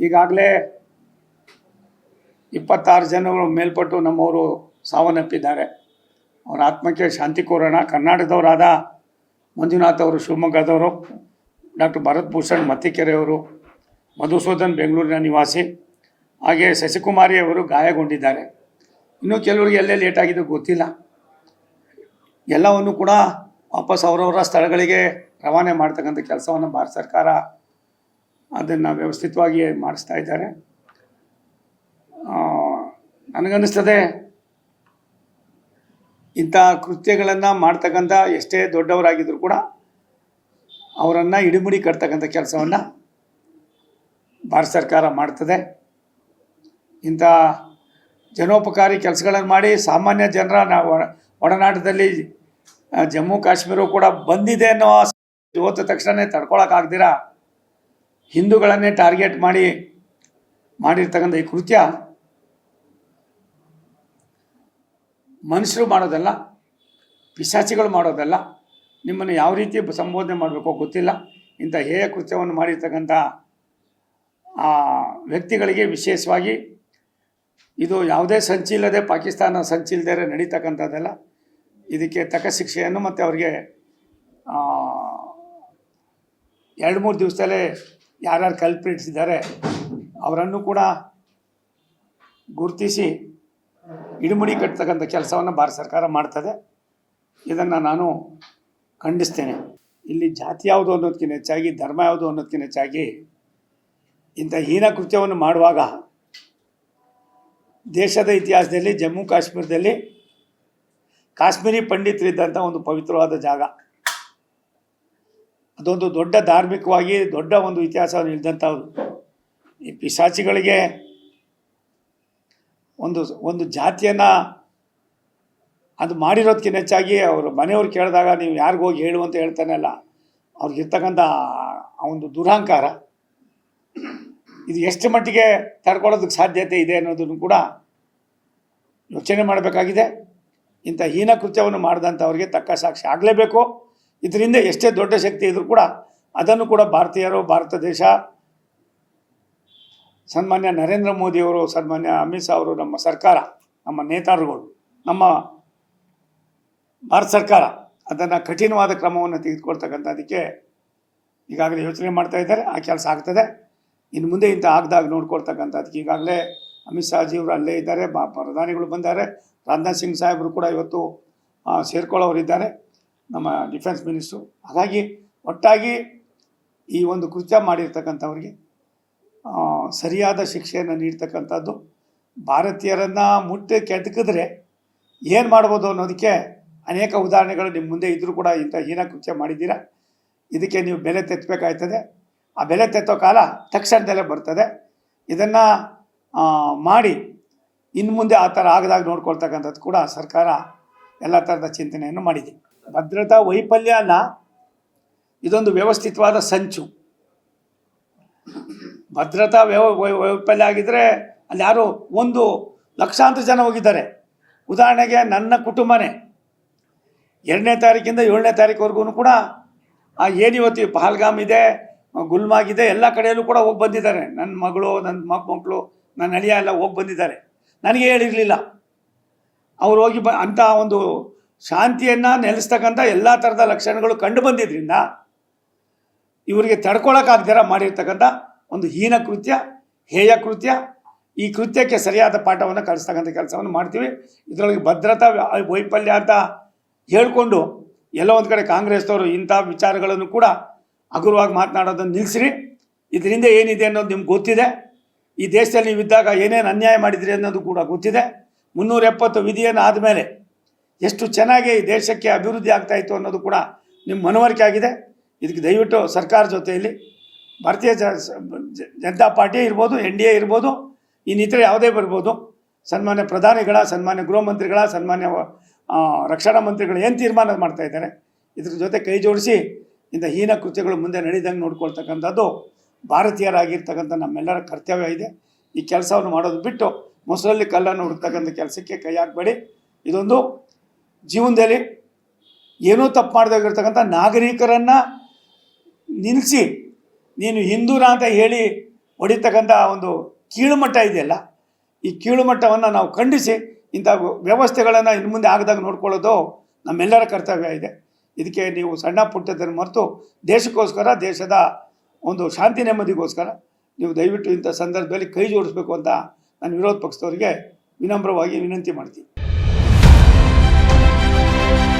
ಈಗಾಗಲೇ ಇಪ್ಪತ್ತಾರು ಜನಗಳು ಮೇಲ್ಪಟ್ಟು ನಮ್ಮವರು ಸಾವನ್ನಪ್ಪಿದ್ದಾರೆ. ಅವರ ಆತ್ಮಕ್ಕೆ ಶಾಂತಿ ಕೋರೋಣ. ಕರ್ನಾಟಕದವರಾದ ಮಂಜುನಾಥ್ ಅವರು, ಶಿವಮೊಗ್ಗದವರು, ಡಾಕ್ಟರ್ ಭರತ್ ಭೂಷಣ್ ಮತ್ತಿಕೆರೆಯವರು, ಮಧುಸೂದನ್ ಬೆಂಗಳೂರಿನ ನಿವಾಸಿ, ಹಾಗೆ ಶಶಿಕುಮಾರಿ ಅವರು ಗಾಯಗೊಂಡಿದ್ದಾರೆ. ಇನ್ನೂ ಕೆಲವರಿಗೆ ಎಲ್ಲೇ ಲೇಟ್ ಆಗಿದೆ ಗೊತ್ತಿಲ್ಲ. ಎಲ್ಲವನ್ನು ಕೂಡ ವಾಪಸ್ ಅವರವರ ಸ್ಥಳಗಳಿಗೆ ರವಾನೆ ಮಾಡ್ತಕ್ಕಂಥ ಕೆಲಸವನ್ನು ಭಾರತ ಸರ್ಕಾರ ಅದನ್ನು ವ್ಯವಸ್ಥಿತವಾಗಿ ಮಾಡಿಸ್ತಾ ಇದ್ದಾರೆ. ನನಗನ್ನಿಸ್ತದೆ ಇಂಥ ಕೃತ್ಯಗಳನ್ನು ಮಾಡ್ತಕ್ಕಂಥ ಎಷ್ಟೇ ದೊಡ್ಡವರಾಗಿದ್ದರೂ ಕೂಡ ಅವರನ್ನು ಇಡಿಮುಡಿ ಕಟ್ತಕ್ಕಂಥ ಕೆಲಸವನ್ನು ಭಾರತ ಸರ್ಕಾರ ಮಾಡ್ತದೆ. ಇಂಥ ಜನೋಪಕಾರಿ ಕೆಲಸಗಳನ್ನು ಮಾಡಿ ಸಾಮಾನ್ಯ ಜನರ ನಾವು ಒಡನಾಟದಲ್ಲಿ ಜಮ್ಮು ಕಾಶ್ಮೀರವು ಕೂಡ ಬಂದಿದೆ ಅನ್ನೋ ಇವತ್ತು ತಕ್ಷಣವೇ ತಡ್ಕೊಳಕ್ಕಾಗ್ದಿರ ಹಿಂದೂಗಳನ್ನೇ ಟಾರ್ಗೆಟ್ ಮಾಡಿ ಮಾಡಿರ್ತಕ್ಕಂಥ ಈ ಕೃತ್ಯ ಮನುಷ್ಯರು ಮಾಡೋದಲ್ಲ, ಪಿಶಾಚಿಗಳು ಮಾಡೋದಲ್ಲ, ನಿಮ್ಮನ್ನು ಯಾವ ರೀತಿ ಸಂಬೋಧನೆ ಮಾಡಬೇಕೋ ಗೊತ್ತಿಲ್ಲ. ಇಂಥ ಹೇಯ ಕೃತ್ಯವನ್ನು ಮಾಡಿರ್ತಕ್ಕಂಥ ಆ ವ್ಯಕ್ತಿಗಳಿಗೆ ವಿಶೇಷವಾಗಿ ಇದು ಯಾವುದೇ ಸಂಚಿಲ್ಲದೆ ಪಾಕಿಸ್ತಾನ ಸಂಚಿಲ್ಲದೆ ನಡೀತಕ್ಕಂಥದ್ದಲ್ಲ. ಇದಕ್ಕೆ ತಕ್ಕ ಶಿಕ್ಷೆಯನ್ನು ಮತ್ತು ಅವರಿಗೆ ಎರಡು ಮೂರು ದಿವಸದಲ್ಲೇ ಯಾರ್ಯಾರು ಕಲ್ಪ್ರಿಟ್ಸ್ ಅವರನ್ನು ಕೂಡ ಗುರುತಿಸಿ ಇಡುಮುಡಿ ಕಟ್ತಕ್ಕಂಥ ಕೆಲಸವನ್ನು ಭಾರತ ಸರ್ಕಾರ ಮಾಡ್ತದೆ. ಇದನ್ನು ನಾನು ಖಂಡಿಸ್ತೇನೆ. ಇಲ್ಲಿ ಜಾತಿ ಯಾವುದು ಅನ್ನೋದಕ್ಕಿಂತ ಹೆಚ್ಚಾಗಿ, ಧರ್ಮ ಯಾವುದು ಅನ್ನೋದಕ್ಕಿಂತ ಹೆಚ್ಚಾಗಿ ಇಂಥ ಹೀನ ಕೃತ್ಯವನ್ನು ಮಾಡುವಾಗ ದೇಶದ ಇತಿಹಾಸದಲ್ಲಿ, ಜಮ್ಮು ಕಾಶ್ಮೀರದಲ್ಲಿ ಕಾಶ್ಮೀರಿ ಪಂಡಿತರಿದ್ದಂಥ ಒಂದು ಪವಿತ್ರವಾದ ಜಾಗ. ಅದೊಂದು ದೊಡ್ಡ ಧಾರ್ಮಿಕವಾಗಿ ದೊಡ್ಡ ಒಂದು ಇತಿಹಾಸವನ್ನು ಇಳಿದಂಥದ್ದು ಈ ಪಿಶಾಚಿಗಳಿಗೆ ಒಂದು ಒಂದು ಜಾತಿಯನ್ನು ಅದು ಮಾಡಿರೋದಕ್ಕಿಂತ ಹೆಚ್ಚಾಗಿ ಅವರು ಮನೆಯವ್ರು ಕೇಳಿದಾಗ ನೀವು ಯಾರಿಗೋಗಿ ಹೇಳು ಅಂತ ಹೇಳ್ತಾನಲ್ಲ ಅವ್ರಿಗಿರ್ತಕ್ಕಂಥ ಆ ಒಂದು ದುರಹಂಕಾರ. ಇದು ಎಷ್ಟು ಮಟ್ಟಿಗೆ ತಡ್ಕೊಳ್ಳೋದಕ್ಕೆ ಸಾಧ್ಯತೆ ಇದೆ ಅನ್ನೋದನ್ನು ಕೂಡ ಯೋಚನೆ ಮಾಡಬೇಕಾಗಿದೆ. ಇಂಥ ಹೀನ ಕೃತ್ಯವನ್ನು ಮಾಡಿದಂಥವ್ರಿಗೆ ತಕ್ಕ ಸಾಕ್ಷಿ ಆಗಲೇಬೇಕು. ಇದರಿಂದ ಎಷ್ಟೇ ದೊಡ್ಡ ಶಕ್ತಿ ಇದ್ರೂ ಕೂಡ ಅದನ್ನು ಕೂಡ ಭಾರತೀಯರು, ಭಾರತ ದೇಶ, ಸನ್ಮಾನ್ಯ ನರೇಂದ್ರ ಮೋದಿಯವರು, ಸನ್ಮಾನ್ಯ ಅಮಿತ್ ಶಾ ಅವರು, ನಮ್ಮ ಸರ್ಕಾರ, ನಮ್ಮ ನೇತಾರರುಗಳು ನಮ್ಮ ಭಾರತ ಸರ್ಕಾರ ಅದನ್ನು ಕಠಿಣವಾದ ಕ್ರಮವನ್ನು ತೆಗೆದುಕೊಳ್ತಕ್ಕಂಥದ್ದಕ್ಕೆ ಈಗಾಗಲೇ ಯೋಚನೆ ಮಾಡ್ತಾ ಇದ್ದಾರೆ. ಆ ಕೆಲಸ ಆಗ್ತದೆ. ಇನ್ನು ಮುಂದೆ ಇಂಥ ಆಗದಾಗ ನೋಡ್ಕೊಳ್ತಕ್ಕಂಥದ್ದಕ್ಕೆ ಈಗಾಗಲೇ ಅಮಿತ್ ಶಾಜಿಯವರು ಅಲ್ಲೇ ಇದ್ದಾರೆ. ಪ್ರಧಾನಿಗಳು ಬಂದಿದ್ದಾರೆ ರಾಜನಾಥ್ ಸಿಂಗ್ ಸಾಹೇಬರು ಕೂಡ ಇವತ್ತು ಸೇರ್ಕೊಳ್ಳೋರು ಸೇರ್ಕೊಳ್ಳೋರಿದ್ದಾರೆ. ನಮ್ಮ ಡಿಫೆನ್ಸ್ ಮಿನಿಸ್ಟ್ರು. ಹಾಗಾಗಿ ಒಟ್ಟಾಗಿ ಈ ಒಂದು ಕೃತ್ಯ ಮಾಡಿರ್ತಕ್ಕಂಥವ್ರಿಗೆ ಸರಿಯಾದ ಶಿಕ್ಷೆಯನ್ನು ನೀಡ್ತಕ್ಕಂಥದ್ದು, ಭಾರತೀಯರನ್ನು ಮುಟ್ಟಿ ಕೆದಕಿದ್ರೆ ಏನು ಮಾಡ್ಬೋದು ಅನ್ನೋದಕ್ಕೆ ಅನೇಕ ಉದಾಹರಣೆಗಳು ನಿಮ್ಮ ಮುಂದೆ ಇದ್ದರೂ ಕೂಡ ಇಂಥ ಹೀನ ಕೃತ್ಯ ಮಾಡಿದ್ದೀರಾ? ಇದಕ್ಕೆ ನೀವು ಬೆಲೆ ತೆತ್ತಬೇಕಾಯ್ತದೆ ಆ ಬೆಲೆ ತೆತ್ತೋ ಕಾಲ ತಕ್ಷಣದಲ್ಲೇ ಬರ್ತದೆ. ಇದನ್ನು ಮಾಡಿ ಇನ್ನು ಮುಂದೆ ಆ ಥರ ಆಗದಾಗ ನೋಡ್ಕೊಳ್ತಕ್ಕಂಥದ್ದು ಕೂಡ ಸರ್ಕಾರ ಎಲ್ಲ ಥರದ ಚಿಂತನೆಯನ್ನು ಮಾಡಿದೆ. ಭದ್ರತಾ ವೈಫಲ್ಯ ಇದೊಂದು ವ್ಯವಸ್ಥಿತವಾದ ಸಂಚು. ಭದ್ರತಾ ವ್ಯವ ವೈಫಲ್ಯ ಆಗಿದ್ದರೆ ಅಲ್ಲಿ ಯಾರು ಒಂದು ಲಕ್ಷಾಂತರ ಜನ ಹೋಗಿದ್ದಾರೆ. ಉದಾಹರಣೆಗೆ ನನ್ನ ಕುಟುಂಬನೇ. ಎರಡನೇ ತಾರೀಕಿಂದ ಏಳನೇ ತಾರೀಕುವರೆಗೂ ಕೂಡ ಆ ಏನಿವತ್ತು ಈ ಪಹಲ್ಗಾಮ್ ಇದೆ ಗುಲ್ಮಾಗಿದೆ ಎಲ್ಲ ಕಡೆಯಲ್ಲೂ ಕೂಡ ಹೋಗಿ ಬಂದಿದ್ದಾರೆ. ನನ್ನ ಮಗಳು ನನ್ನ ಮಕ್ಕಳು ನನ್ನ ಅಳಿಯ ಎಲ್ಲ ಹೋಗಿ ಬಂದಿದ್ದಾರೆ. ನನಗೆ ಹೇಳಿರಲಿಲ್ಲ. ಅವ್ರು ಹೋಗಿ ಬ ಅಂಥ ಒಂದು ಶಾಂತಿಯನ್ನು ನೆಲೆಸ್ತಕ್ಕಂಥ ಎಲ್ಲ ಥರದ ಲಕ್ಷಣಗಳು ಕಂಡು ಬಂದಿದ್ದರಿಂದ ಇವರಿಗೆ ತಡ್ಕೊಳಕ್ಕಾಗ್ದಿರ ಮಾಡಿರ್ತಕ್ಕಂಥ ಒಂದು ಹೀನ ಕೃತ್ಯ, ಹೇಯ ಕೃತ್ಯ, ಈ ಕೃತ್ಯಕ್ಕೆ ಸರಿಯಾದ ಪಾಠವನ್ನು ಕಲಿಸ್ತಕ್ಕಂಥ ಕೆಲಸವನ್ನು ಮಾಡ್ತೀವಿ. ಇದರೊಳಗೆ ಭದ್ರತಾ ವೈಫಲ್ಯ ಅಂತ ಹೇಳಿಕೊಂಡು ಎಲ್ಲೋ ಒಂದು ಕಡೆ ಕಾಂಗ್ರೆಸ್ನವರು ಇಂಥ ವಿಚಾರಗಳನ್ನು ಕೂಡ ಹಗುರವಾಗಿ ಮಾತನಾಡೋದನ್ನು ನಿಲ್ಲಿಸ್ರಿ ಇದರಿಂದ ಏನಿದೆ ಅನ್ನೋದು ನಿಮ್ಗೆ ಗೊತ್ತಿದೆ. ಈ ದೇಶದಲ್ಲಿ ನೀವು ಇದ್ದಾಗ ಏನೇನು ಅನ್ಯಾಯ ಮಾಡಿದ್ರಿ ಅನ್ನೋದು ಕೂಡ ಗೊತ್ತಿದೆ. ಮುನ್ನೂರ ಎಪ್ಪತ್ತು ವಿಧಿಯನ್ನು ಆದಮೇಲೆ ಎಷ್ಟು ಚೆನ್ನಾಗಿ ಈ ದೇಶಕ್ಕೆ ಅಭಿವೃದ್ಧಿ ಆಗ್ತಾ ಇತ್ತು ಅನ್ನೋದು ಕೂಡ ನಿಮ್ಮ ಮನವರಿಕೆ ಆಗಿದೆ. ಇದಕ್ಕೆ ದಯವಿಟ್ಟು ಸರ್ಕಾರ ಜೊತೆಯಲ್ಲಿ ಭಾರತೀಯ ಜನತಾ ಪಾರ್ಟಿ ಇರ್ಬೋದು, ಎನ್ ಡಿ ಎ ಇರ್ಬೋದು, ಇನ್ನಿತರ ಯಾವುದೇ ಬರ್ಬೋದು. ಸನ್ಮಾನ್ಯ ಪ್ರಧಾನಿಗಳ, ಸನ್ಮಾನ್ಯ ಗೃಹ ಮಂತ್ರಿಗಳ, ಸನ್ಮಾನ್ಯ ರಕ್ಷಣಾ ಮಂತ್ರಿಗಳು ಏನು ತೀರ್ಮಾನ ಮಾಡ್ತಾ ಇದ್ದಾರೆ, ಇದ್ರ ಜೊತೆ ಕೈ ಜೋಡಿಸಿ ಇಂಥ ಹೀನ ಕೃತ್ಯಗಳು ಮುಂದೆ ನಡೀದಂಗೆ ನೋಡ್ಕೊಳ್ತಕ್ಕಂಥದ್ದು ಭಾರತೀಯರಾಗಿರ್ತಕ್ಕಂಥ ನಮ್ಮೆಲ್ಲರ ಕರ್ತವ್ಯ ಇದೆ. ಈ ಕೆಲಸವನ್ನು ಮಾಡೋದು ಬಿಟ್ಟು ಮೊಸರಲ್ಲಿ ಕಲ್ಲನ್ನು ಹುಡುಕ್ತಕ್ಕಂಥ ಕೆಲಸಕ್ಕೆ ಕೈ ಹಾಕಬೇಡಿ. ಇದೊಂದು ಜೀವನದಲ್ಲಿ ಏನೂ ತಪ್ಪು ಮಾಡ್ದಾಗಿರ್ತಕ್ಕಂಥ ನಾಗರಿಕರನ್ನು ನಿಲ್ಲಿಸಿ ನೀನು ಹಿಂದೂನ ಅಂತ ಹೇಳಿ ಹೊಡಿತಕ್ಕಂಥ ಒಂದು ಕೀಳುಮಟ್ಟ ಇದೆಯಲ್ಲ, ಈ ಕೀಳುಮಟ್ಟವನ್ನು ನಾವು ಖಂಡಿಸಿ ಇಂಥ ವ್ಯವಸ್ಥೆಗಳನ್ನು ಇನ್ನು ಮುಂದೆ ಆಗದಾಗ ನೋಡ್ಕೊಳ್ಳೋದು ನಮ್ಮೆಲ್ಲರ ಕರ್ತವ್ಯ ಇದೆ. ಇದಕ್ಕೆ ನೀವು ಸಣ್ಣ ಪುಟ್ಟದನ್ನು ಮರೆತು ದೇಶಕ್ಕೋಸ್ಕರ, ದೇಶದ ಒಂದು ಶಾಂತಿ ನೆಮ್ಮದಿಗೋಸ್ಕರ ನೀವು ದಯವಿಟ್ಟು ಇಂಥ ಸಂದರ್ಭದಲ್ಲಿ ಕೈ ಜೋಡಿಸ್ಬೇಕು ಅಂತ ನಾನು ವಿರೋಧ ಪಕ್ಷದವರಿಗೆ ವಿನಮ್ರವಾಗಿ ವಿನಂತಿ ಮಾಡ್ತೀನಿ. Thank you.